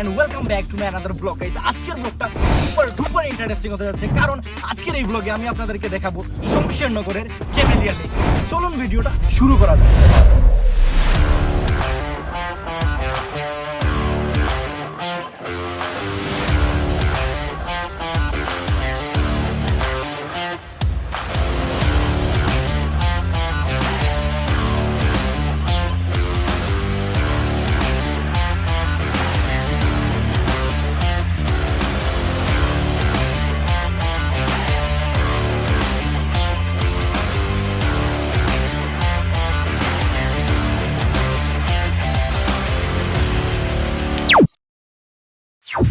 And welcome back to my another blog guys আজকের ব্লগটা super duper interesting হতে যাচ্ছে, কারণ আজকের এই ব্লগে আমি আপনাদেরকে দেখাবো শমশেরনগরের ক্যামেলিয়া লেক চলুন ভিডিওটা শুরু করা যাক।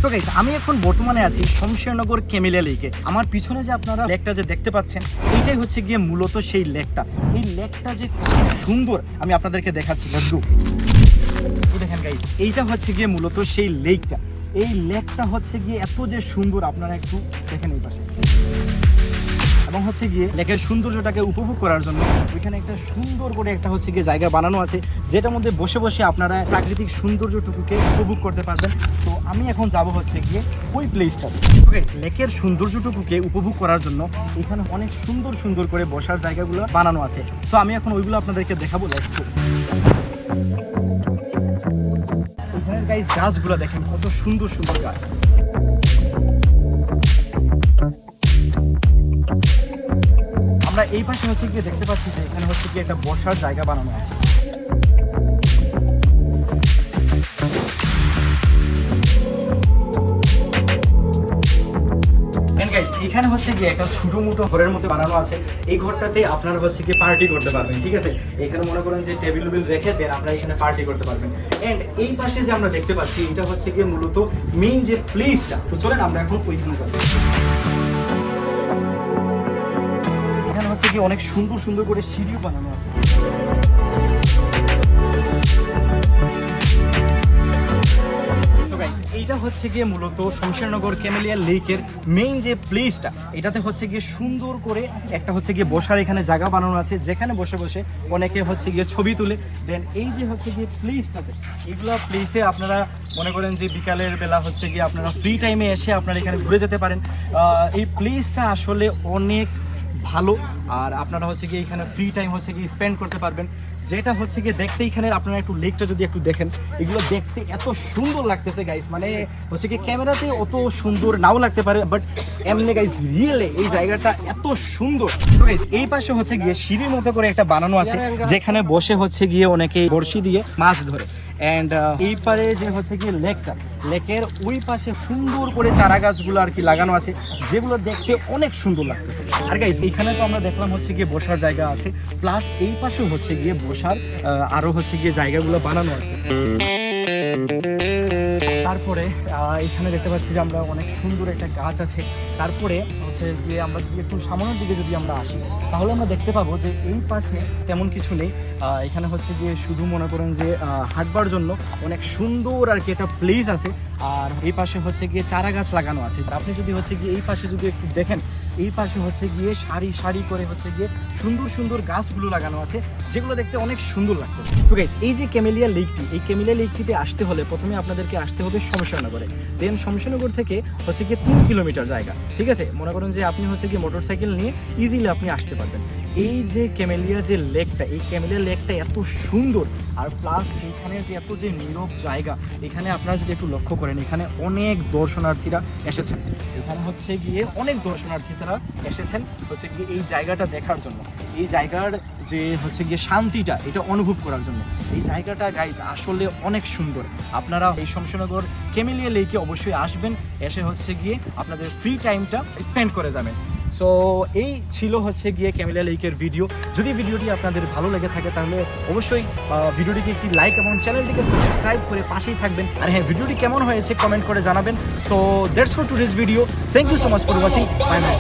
তো গাইস আমি এখন বর্তমানে আছি শমশেরনগর কেমিলিয়া লেকে। আমার পিছনে যে আপনারা লেকটা যে দেখতে পাচ্ছেন, এইটাই হচ্ছে গিয়ে মূলত সেই লেকটা। এই লেকটা যে সুন্দর, আমি আপনাদেরকে দেখাচ্ছি গো দেখেন গাইস এইটা হচ্ছে গিয়ে মূলত সেই লেকটা। এই লেকটা হচ্ছে গিয়ে এত যে সুন্দর, আপনারা একটু দেখেন এই পাশে। এবং হচ্ছে গিয়ে লেকের সৌন্দর্যটাকে উপভোগ করার জন্য ওইখানে একটা সুন্দর করে একটা হচ্ছে গিয়ে জায়গা বানানো আছে, যেটার মধ্যে বসে বসে আপনারা প্রাকৃতিক সৌন্দর্যটুকুকে উপভোগ করতে পারবেন। আমি এখন যাব হচ্ছে গিয়ে ওই প্লেসটাতে লেকের সৌন্দর্যটুকুকে উপভোগ করার জন্য এখানে অনেক সুন্দর সুন্দর করে বসার জায়গাগুলো বানানো আছে। সো আমি এখন ওইগুলো আপনাদেরকে দেখাবো লেটস গাছগুলো দেখেন, কত সুন্দর সুন্দর গাছ। আমরা এই পাশে হচ্ছে গিয়ে দেখতে পাচ্ছি যে এখানে হচ্ছে গিয়ে একটা বসার জায়গা বানানো আছে। এখানে হচ্ছে গিয়ে একটা ছোট মোটো ঘরের মতো বানানো আছে। এই ঘরটাতে আপনারা হচ্ছে গিয়ে পার্টি করতে পারবেন, ঠিক আছে? এখানে মনে করেন যে টেবিল উবিল রেখে দেন আপনারা এখানে পার্টি করতে পারবেন। এন্ড এই পাশে যে আমরা দেখতে পাচ্ছি, এটা হচ্ছে গিয়ে মূলত মেইন যে প্লেসটা তো চলেন আমরা এখন ওইখানে যাব এখানে হচ্ছে কি অনেক সুন্দর সুন্দর করে সিঁড়িও বানানো আছে। Guys, এইটা হচ্ছে গিয়ে মূলত শমশেরনগর ক্যামেলিয়া লেকের মেইন যে প্লেসটা এটাতে হচ্ছে গিয়ে সুন্দর করে একটা হচ্ছে গিয়ে বসার এখানে জায়গা বানানো আছে যেখানে বসে বসে অনেকে হচ্ছে গিয়ে ছবি তুলে। দেন এই যে হচ্ছে গিয়ে প্লেসটাতে এগুলো প্লেসে আপনারা মনে করেন যে বিকালের বেলা হচ্ছে গিয়ে আপনারা ফ্রি টাইমে এসে আপনারা এখানে ঘুরে যেতে পারেন। এই প্লেসটা আসলে অনেক ভালো। আর আপনারা হচ্ছে গিয়ে এখানে ফ্রি টাইম হচ্ছে গিয়ে স্পেন্ড করতে পারবেন। যেটা হচ্ছে গিয়ে দেখতে এখানে আপনারা একটু লেকটা যদি একটু দেখেন, এগুলো দেখতে এত সুন্দর লাগতেছে গাইস মানে হচ্ছে কি ক্যামেরাতে অত সুন্দর নাও লাগতে পারে বাট এমনি গাইস রিয়েলে এই জায়গাটা এত সুন্দর। এই পাশে হচ্ছে গিয়ে সিঁড়ির মতো করে একটা বানানো আছে, যেখানে বসে হচ্ছে গিয়ে অনেকে বড়শি দিয়ে মাছ ধরে। অ্যান্ড এই পারে যে হচ্ছে কি লেকটা লেকের ওই পাশে সুন্দর করে চারা গাছগুলো আর কি লাগানো আছে যেগুলো দেখতে অনেক সুন্দর লাগতেছে। আর গাইস এইখানে তো আমরা দেখলাম হচ্ছে গিয়ে বসার জায়গা আছে প্লাস এই পাশে হচ্ছে গিয়ে বসার আহ, আরও হচ্ছে গিয়ে জায়গাগুলো বানানো আছে। তারপরে এখানে দেখতে পাচ্ছি যে আমরা অনেক সুন্দর একটা গাছ আছে। তারপরে হচ্ছে গিয়ে আমরা যদি একটু সামনের দিকে যদি আমরা আসি, তাহলে আমরা দেখতে পাবো যে এই পাশে তেমন কিছু নেই। এখানে হচ্ছে গিয়ে শুধু মনে করেন যে হাঁটবার জন্য অনেক সুন্দর আর কি একটা প্লেস আছে। আর এই পাশে হচ্ছে গিয়ে চারা গাছ লাগানো আছে। আপনি যদি হচ্ছে গিয়ে এই পাশে যদি একটু দেখেন, এই পাশে হচ্ছে গিয়ে সারি সারি করে হচ্ছে গিয়ে সুন্দর সুন্দর গাছগুলো লাগানো আছে, যেগুলো দেখতে অনেক সুন্দর লাগতেছে। তো এই যে ক্যামেলিয়া লেকটি, এই ক্যামেলিয়া লেকটিতে আসতে হলে প্রথমে আপনাদেরকে আসতে হবে শমশেরনগরে। দেন শমশেরনগর থেকে হচ্ছে গিয়ে তিন কিলোমিটার জায়গা। ঠিক আছে? মনে করুন যে আপনি হচ্ছে গিয়ে মোটর সাইকেল নিয়ে ইজিলি আপনি আসতে পারবেন। এই যে ক্যামেলিয়া যে লেকটা, এই ক্যামেলিয়া লেকটা এত সুন্দর, আর প্লাস এখানে যে এত যে নীরব জায়গা, এখানে আপনারা যদি একটু লক্ষ্য করেন, এখানে অনেক দর্শনার্থীরা এসেছেন। এখানে হচ্ছে গিয়ে অনেক দর্শনার্থীরা এসেছেন হচ্ছে গিয়ে এই জায়গাটা দেখার জন্য। এই জায়গার যে হচ্ছে গিয়ে শান্তিটা, এটা অনুভব করার জন্য। এই জায়গাটা গাইজ আসলে অনেক সুন্দর। আপনারা এই শমশেরনগর কেমিলিয়া লেকে অবশ্যই আসবেন। এসে হচ্ছে গিয়ে আপনাদের ফ্রি টাইমটা স্পেন্ড করে যাবেন। সো এই ছিল হচ্ছে গিয়ে ক্যামেলিয়া লেকের ভিডিও যদি ভিডিওটি আপনাদের ভালো লেগে থাকে, তাহলে অবশ্যই ভিডিওটিকে একটি লাইক এবং চ্যানেলটিকে সাবস্ক্রাইব করে পাশেই থাকবেন। আর হ্যাঁ ভিডিওটি কেমন হয়েছে কমেন্ট করে জানাবেন। So that's for today's video thank you so much for watching bye bye